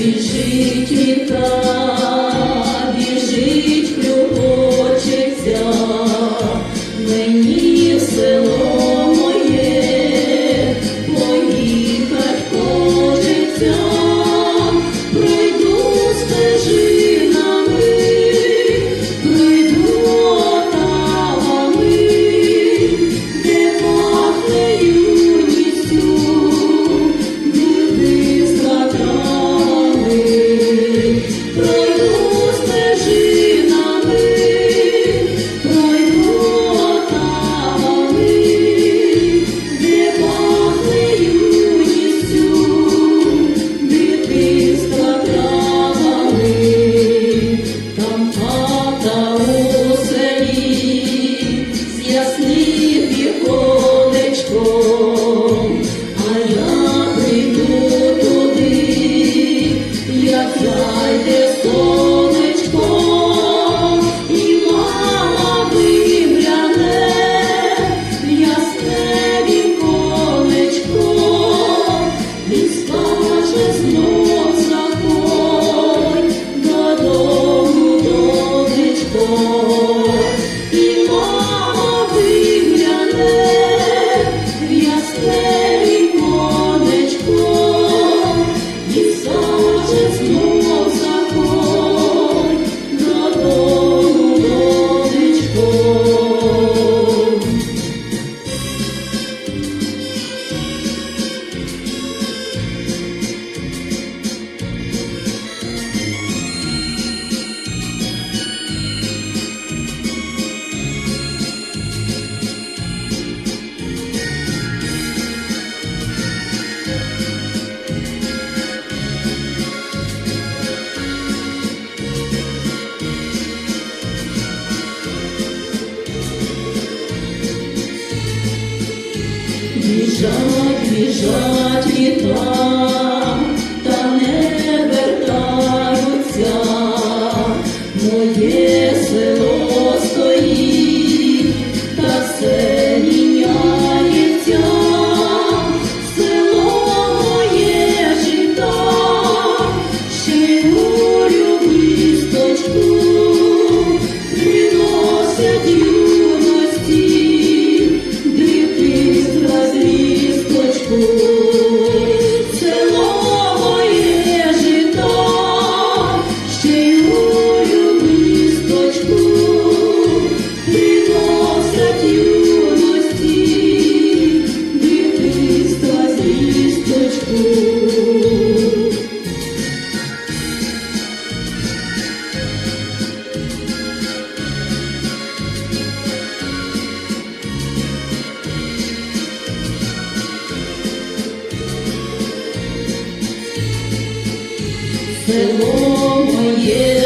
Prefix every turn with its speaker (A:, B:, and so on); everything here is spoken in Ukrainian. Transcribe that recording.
A: Біжить віта. Ісус. біжать, біжать літа, та не вертаються моє. село моє.